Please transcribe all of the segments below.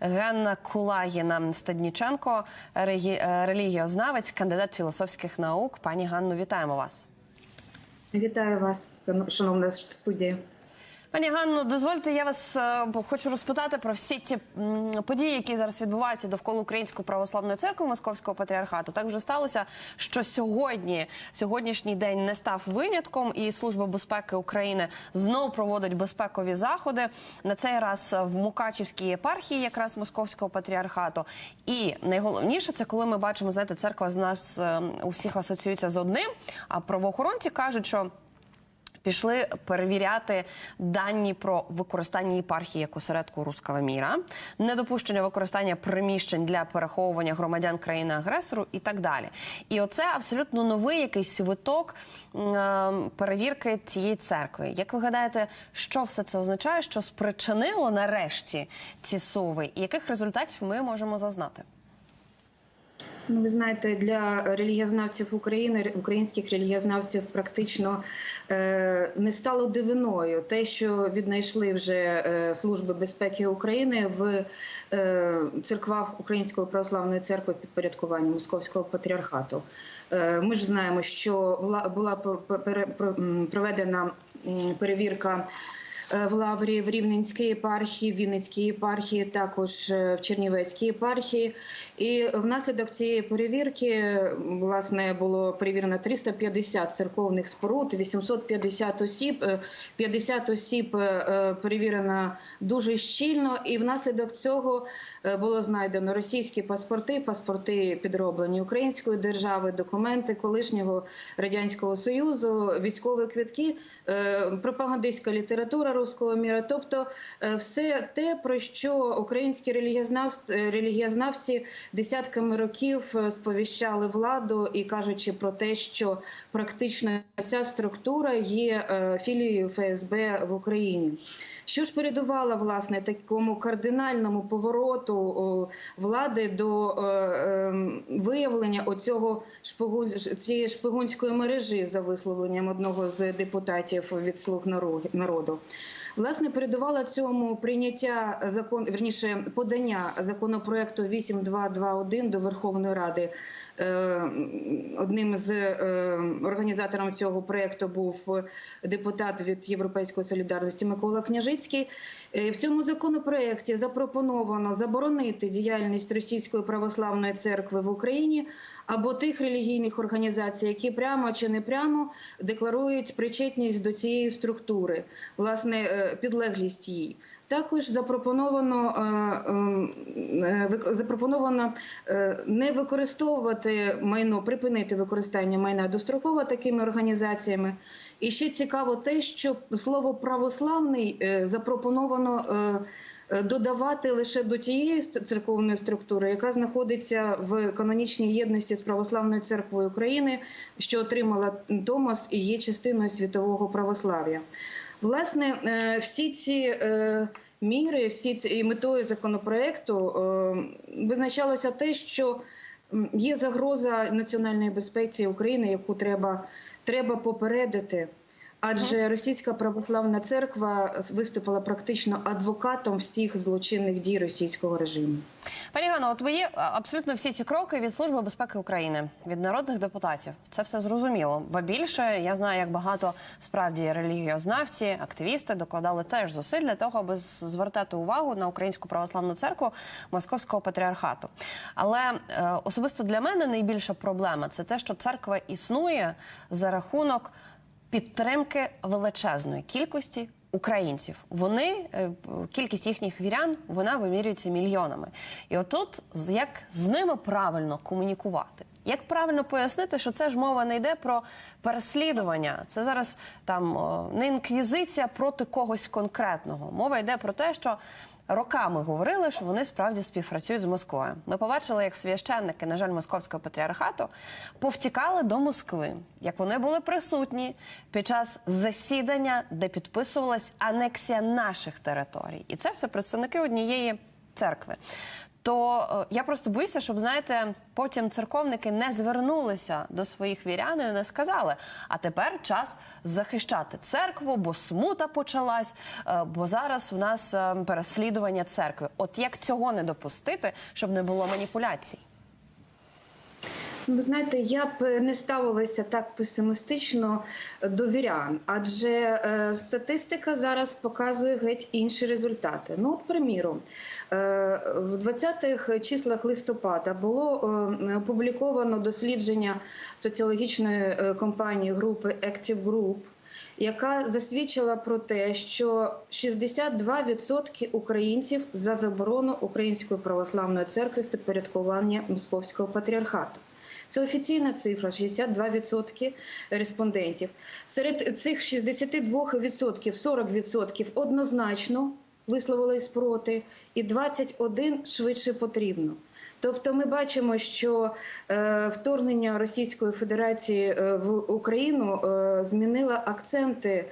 Ганна Кулагіна Стадніченко, е, релігіознавець, кандидат філософських наук. Пані Ганну, вітаємо вас. Вітаю вас, шановна студія. Пані Ганно, дозвольте, я вас е, хочу розпитати про всі ті події, які зараз відбуваються довкола Української православної церкви Московського патріархату. Так вже сталося, що сьогодні сьогоднішній день не став винятком, і Служба безпеки України знову проводить безпекові заходи. На цей раз в Мукачівській єпархії, якраз Московського патріархату. І найголовніше це коли ми бачимо, знаєте, церква з нас е, у всіх асоціюється з одним. А правоохоронці кажуть, що Пішли перевіряти дані про використання єпархії як осередку руского міра, недопущення використання приміщень для переховування громадян країни-агресору і так далі. І оце абсолютно новий якийсь виток е, перевірки цієї церкви. Як ви гадаєте, що все це означає, що спричинило нарешті ці суви, і яких результатів ми можемо зазнати? Ну, ви знаєте, для релігієзнавців України, українських релігієзнавців, практично е, не стало дивиною те, що віднайшли вже е, служби безпеки України в е, церквах Української православної церкви підпорядкування Московського патріархату. Е, ми ж знаємо, що була проведена перевірка. Е, В Лаврі, в Рівненській єпархії, в Вінницькій єпархії, також е, в Чернівецькій єпархії. І внаслідок цієї перевірки власне було перевірено 350 церковних споруд, 850 осіб. е, 50 осіб е, е, перевірено дуже щільно, і внаслідок цього було знайдено російські паспорти, паспорти підроблені української держави, документи колишнього радянського союзу, військові квитки, пропагандистська література руського міра. Тобто, е, все те, про що українські релігієзнавці, релігієзнавці десятками років е, сповіщали владу і кажучи про те, що практично ця структура є е, філією ФСБ в Україні. Що ж передувало власне такому кардинальному повороту влади до е, е, виявлення оцього шпигун, цієї шпигунської мережі за висловленням одного з депутатів від слуг народу? Власне, передувало цьому прийняття закон, верніше подання законопроекту 8221 до Верховної Ради. Е, Одним з е, організаторів цього проекту був депутат від Європейської солідарності Микола Княжицький. Е, В цьому законопроекті запропоновано заборонити діяльність Російської православної церкви в Україні або тих релігійних організацій, які прямо чи не прямо декларують причетність до цієї структури, власне, е, підлеглість їй. Також запропоновано е, е, вик- запропоновано е, не використовувати майно, припинити використання майна достроково такими організаціями. І ще цікаво те, що слово православний е, запропоновано. е, е, Додавати лише до тієї церковної структури, яка знаходиться в канонічній єдності з православною церквою України, що отримала Томас і є частиною світового православ'я. Власне, всі ці міри, всі ці метою законопроекту визначалося те, що є загроза національної безпеці України, яку треба, треба попередити. Адже Російська православна церква виступила практично адвокатом всіх злочинних дій російського режиму. Пані Ганно, от мої а, абсолютно всі ці кроки від Служби безпеки України, від народних депутатів. Це все зрозуміло. Ба більше я знаю, як багато справді релігіознавці, активісти докладали теж зусиль для того, аби звертати увагу на українську православну церкву Московського патріархату. Але е, особисто для мене найбільша проблема це те, що церква існує за рахунок підтримки величезної кількості українців. Вони е, кількість їхніх вірян вона вимірюється мільйонами. І отут як з ними правильно комунікувати. Як правильно пояснити, що це ж мова не йде про переслідування, це зараз там не інквізиція проти когось конкретного. Мова йде про те, що роками говорили, що вони справді співпрацюють з Москвою. Ми побачили, як священники, на жаль, московського патріархату повтікали до Москви, як вони були присутні під час засідання, де підписувалась анексія наших територій, і це все представники однієї церкви. То е, я просто боюся, щоб знаєте, потім церковники не звернулися до своїх вірян і не сказали. А тепер час захищати церкву, бо смута почалась, е, бо зараз в нас е, переслідування церкви. От як цього не допустити, щоб не було маніпуляцій? Ви знаєте, я б не ставилася так песимістично до вірян, адже е, статистика зараз показує геть інші результати. Ну, от, приміром, е, в 20-х числах листопада було е, опубліковано дослідження соціологічної компанії групи Active Group, яка засвідчила про те, що 62% українців за заборону Української православної церкви в підпорядкування Московського патріархату. Це офіційна цифра 62% респондентів. Серед цих 62% 40% однозначно висловились проти, і 21 швидше потрібно. Тобто, ми бачимо, що е, вторгнення Російської Федерації е, в Україну е, змінило акценти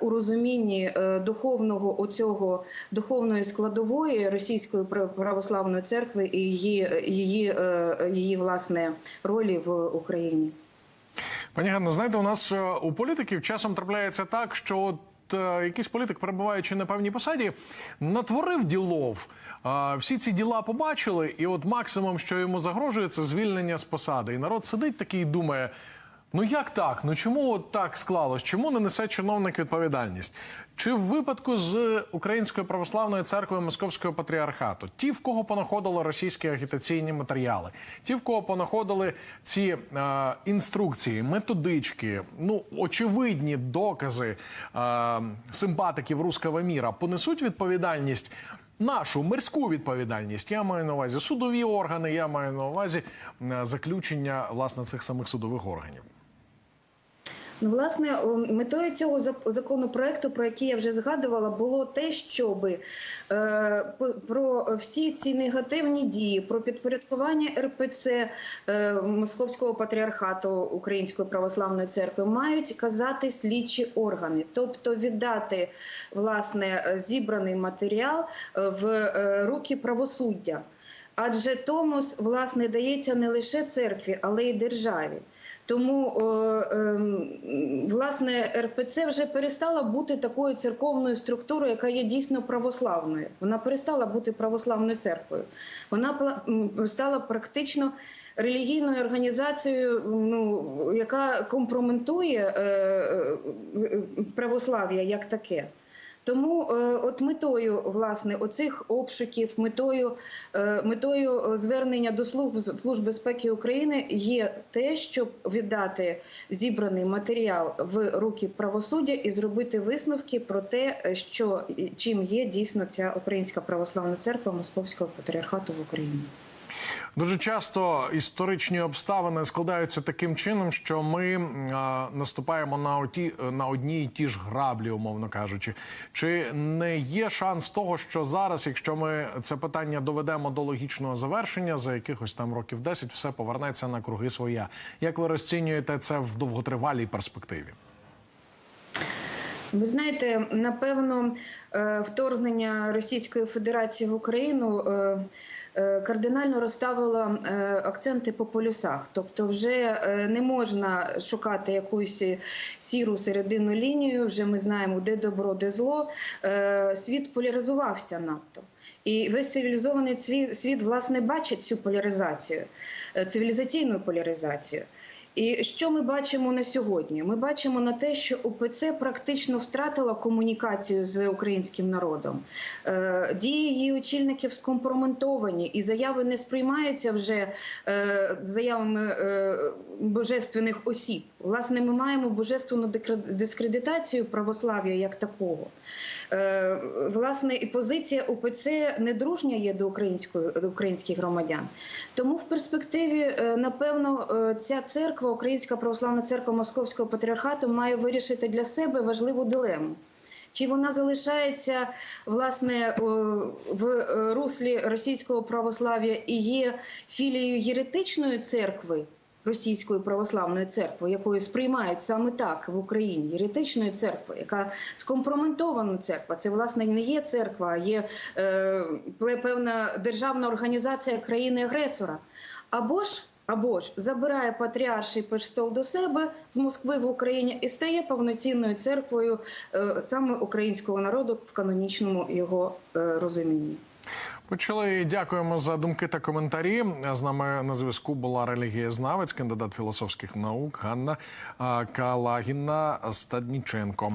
у розумінні духовного оцього духовної складової Російської православної церкви і її, її, її власне ролі в Україні. Пані Ганно, знаєте, у нас у політиків часом трапляється так, що якийсь політик, перебуваючи на певній посаді, натворив ділов. Всі ці діла побачили, і от максимум, що йому загрожує, це звільнення з посади. І народ сидить такий і думає: ну як так? Ну чому от так склалось? Чому не несе чиновник відповідальність? Чи в випадку з Української православної церкви Московського патріархату, ті, в кого понаходили російські агітаційні матеріали, ті, в кого понаходили ці е, інструкції, методички, ну очевидні докази е, симпатиків руского міра, понесуть відповідальність. Нашу мирську відповідальність я маю на увазі судові органи. Я маю на увазі е, заключення власне цих самих судових органів. Ну, власне, метою цього законопроекту, про який я вже згадувала, було те, щоб е, про всі ці негативні дії, про підпорядкування РПЦ е, Московського патріархату Української православної церкви мають казати слідчі органи, тобто віддати власне зібраний матеріал е, в руки правосуддя. Адже Томос власне дається не лише церкві, але й державі. Тому ем, власне РПЦ вже перестала бути такою церковною структурою, яка є дійсно православною. Вона перестала бути православною церквою. Вона стала практично релігійною організацією, ну яка компрометує е, е, православ'я як таке. Тому е, от метою власне оцих обшуків, метою, е, метою е, звернення до служб служб безпеки України є те, щоб віддати зібраний матеріал в руки правосуддя і зробити висновки про те, що чим є дійсно ця Українська православна церква Московського патріархату в Україні. Дуже часто історичні обставини складаються таким чином, що ми наступаємо на оті на одні й ті ж граблі, умовно кажучи. Чи не є шанс того, що зараз, якщо ми це питання доведемо до логічного завершення, за якихось там років 10 все повернеться на круги своя? Як ви розцінюєте це в довготривалій перспективі? Ви знаєте, напевно, е, вторгнення Російської Федерації в Україну е, кардинально розставило е, акценти по полюсах. Тобто, вже е, не можна шукати якусь сіру серединну лінію. Вже ми знаємо, де добро, де зло. Е, Світ поляризувався надто. І весь цивілізований світ, світ власне бачить цю поляризацію, е, цивілізаційну поляризацію. І що ми бачимо на сьогодні? Ми бачимо на те, що УПЦ практично втратила комунікацію з українським народом. Е, Дії її очільників скомпроментовані, і заяви не сприймаються вже е, заявами е, божественних осіб. Власне, ми маємо божественну дискредитацію православ'я як такого. Власне, і позиція УПЦ недружня є до української до українських громадян. Тому в перспективі, напевно, ця церква, Українська православна церква Московського патріархату, має вирішити для себе важливу дилему. Чи вона залишається власне в е, руслі російського православ'я і є філією єретичної церкви Російською православною церквою, якою сприймають саме так в Україні, єретичною церквою, яка скомпрометована церква. Це власне не є церква, а є е, певна державна організація країни-агресора. Або ж або ж забирає патріарший престол до себе з Москви в Україні і стає повноцінною церквою е, саме українського народу в канонічному його е, розумінні. Почали. Дякуємо за думки та коментарі. З нами на зв'язку була релігієзнавець, кандидат філософських наук Ганна Калагіна Стадніченко.